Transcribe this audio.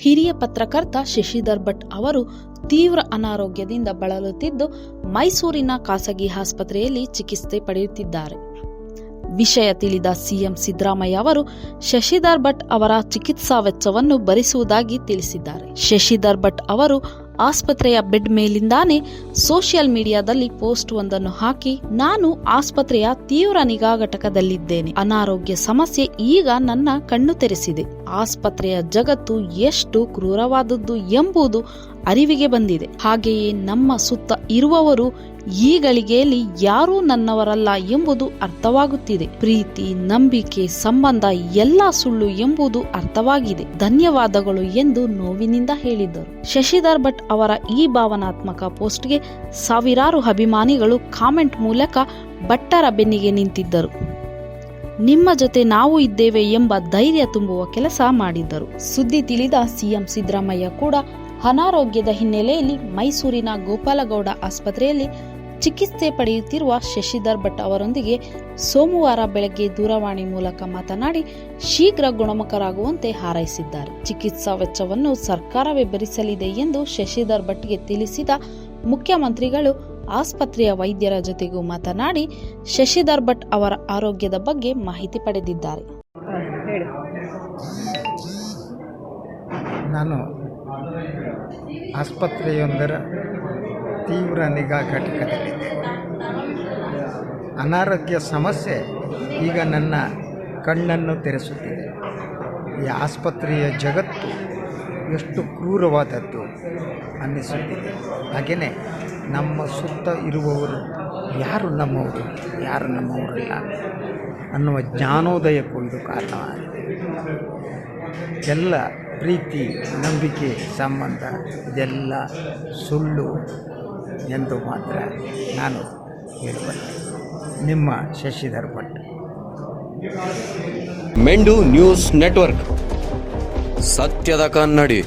ಹಿರಿಯ ಪತ್ರಕರ್ತ ಶಶಿಧರ್ ಭಟ್ ಅವರು ತೀವ್ರ ಅನಾರೋಗ್ಯದಿಂದ ಬಳಲುತ್ತಿದ್ದು ಮೈಸೂರಿನ ಖಾಸಗಿ ಆಸ್ಪತ್ರೆಯಲ್ಲಿ ಚಿಕಿತ್ಸೆ ಪಡೆಯುತ್ತಿದ್ದಾರೆ. ವಿಷಯ ತಿಳಿದ ಸಿಎಂ ಸಿದ್ದರಾಮಯ್ಯ ಅವರು ಶಶಿಧರ್ ಭಟ್ ಅವರ ಚಿಕಿತ್ಸಾ ವೆಚ್ಚವನ್ನು ಭರಿಸುವುದಾಗಿ ತಿಳಿಸಿದ್ದಾರೆ. ಶಶಿಧರ್ ಭಟ್ ಅವರು ಆಸ್ಪತ್ರೆಯ ಬೆಡ್ ಮೇಲಿಂದಾನೇ ಸೋಷಿಯಲ್ ಮೀಡಿಯಾದಲ್ಲಿ ಪೋಸ್ಟ್ ಒಂದನ್ನು ಹಾಕಿ, ನಾನು ಆಸ್ಪತ್ರೆಯ ತೀವ್ರ ನಿಗಾ ಘಟಕದಲ್ಲಿದ್ದೇನೆ. ಅನಾರೋಗ್ಯ ಸಮಸ್ಯೆ ಈಗ ನನ್ನ ಕಣ್ಣು ತೆರೆಸಿದೆ. ಆಸ್ಪತ್ರೆಯ ಜಗತ್ತು ಎಷ್ಟು ಕ್ರೂರವಾದದ್ದು ಎಂಬುದು ಅರಿವಿಗೆ ಬಂದಿದೆ. ಹಾಗೆಯೇ ನಮ್ಮ ಸುತ್ತ ಇರುವವರು ಈ ಗಳಿಗೆಯಲ್ಲಿ ಯಾರೂ ನನ್ನವರಲ್ಲ ಎಂಬುದು ಅರ್ಥವಾಗುತ್ತಿದೆ. ಪ್ರೀತಿ, ನಂಬಿಕೆ, ಸಂಬಂಧ ಎಲ್ಲ ಸುಳ್ಳು ಎಂಬುದು ಅರ್ಥವಾಗಿದೆ. ಧನ್ಯವಾದಗಳು ಎಂದು ನೋವಿನಿಂದ ಹೇಳಿದ್ದರು. ಶಶಿಧರ್ ಭಟ್ ಅವರ ಈ ಭಾವನಾತ್ಮಕ ಪೋಸ್ಟ್ಗೆ ಸಾವಿರಾರು ಅಭಿಮಾನಿಗಳು ಕಾಮೆಂಟ್ ಮೂಲಕ ಭಟ್ಟರ ಬೆನ್ನಿಗೆ ನಿಂತಿದ್ದರು. ನಿಮ್ಮ ಜೊತೆ ನಾವು ಇದ್ದೇವೆ ಎಂಬ ಧೈರ್ಯ ತುಂಬುವ ಕೆಲಸ ಮಾಡಿದ್ದರು. ಸುದ್ದಿ ತಿಳಿದ ಸಿಎಂ ಸಿದ್ದರಾಮಯ್ಯ ಕೂಡ ಅನಾರೋಗ್ಯದ ಹಿನ್ನೆಲೆಯಲ್ಲಿ ಮೈಸೂರಿನ ಗೋಪಾಲಗೌಡ ಆಸ್ಪತ್ರೆಯಲ್ಲಿ ಚಿಕಿತ್ಸೆ ಪಡೆಯುತ್ತಿರುವ ಶಶಿಧರ್ ಭಟ್ ಅವರೊಂದಿಗೆ ಸೋಮವಾರ ಬೆಳಗ್ಗೆ ದೂರವಾಣಿ ಮೂಲಕ ಮಾತನಾಡಿ, ಶೀಘ್ರ ಗುಣಮುಖರಾಗುವಂತೆ ಹಾರೈಸಿದ್ದಾರೆ. ಚಿಕಿತ್ಸಾ ವೆಚ್ಚವನ್ನು ಸರ್ಕಾರವೇ ಭರಿಸಲಿದೆ ಎಂದು ಶಶಿಧರ್ ಭಟ್ಗೆ ತಿಳಿಸಿದ ಮುಖ್ಯಮಂತ್ರಿಗಳು ಆಸ್ಪತ್ರೆಯ ವೈದ್ಯರ ಜೊತೆಗೂ ಮಾತನಾಡಿ ಶಶಿಧರ್ ಭಟ್ ಅವರ ಆರೋಗ್ಯದ ಬಗ್ಗೆ ಮಾಹಿತಿ ಪಡೆದಿದ್ದಾರೆ. ನಾನು ಆಸ್ಪತ್ರೆಯೊಂದರ ತೀವ್ರ ನಿಗಾ ಘಟಕದಲ್ಲಿ ಅನಾರೋಗ್ಯ ಸಮಸ್ಯೆ ಈಗ ನನ್ನ ಕಣ್ಣನ್ನು ತೆರೆಸುತ್ತಿದೆ. ಈ ಆಸ್ಪತ್ರೆಯ ಜಗತ್ತು ಎಷ್ಟು ಕ್ರೂರವಾದದ್ದು ಅನ್ನಿಸುತ್ತಿದೆ. ಹಾಗೆಯೇ ನಮ್ಮ ಸುತ್ತ ಇರುವವರು ಯಾರು ನಮ್ಮವರು? ಯಾರು ನಮ್ಮವರಲ್ಲ ಅನ್ನುವ ಜ್ಞಾನೋದಯಕ್ಕೂ ಇದು ಕಾರಣವಾಗಿದೆ. ಎಲ್ಲ ಪ್ರೀತಿ, ನಂಬಿಕೆ ಸಂಬಂಧ ಇದೆಲ್ಲ ಸುಳ್ಳು ಎಂದು ಮಾತ್ರ ನಾನು ಹೇಳಬಲ್ಲೆ ನಿಮ್ಮ ಶಶಿಧರ್ ಭಟ್. ಮೆಂಡು ನ್ಯೂಸ್ ನೆಟ್ವರ್ಕ್. ಸತ್ಯದ ಕನ್ನಡಿ.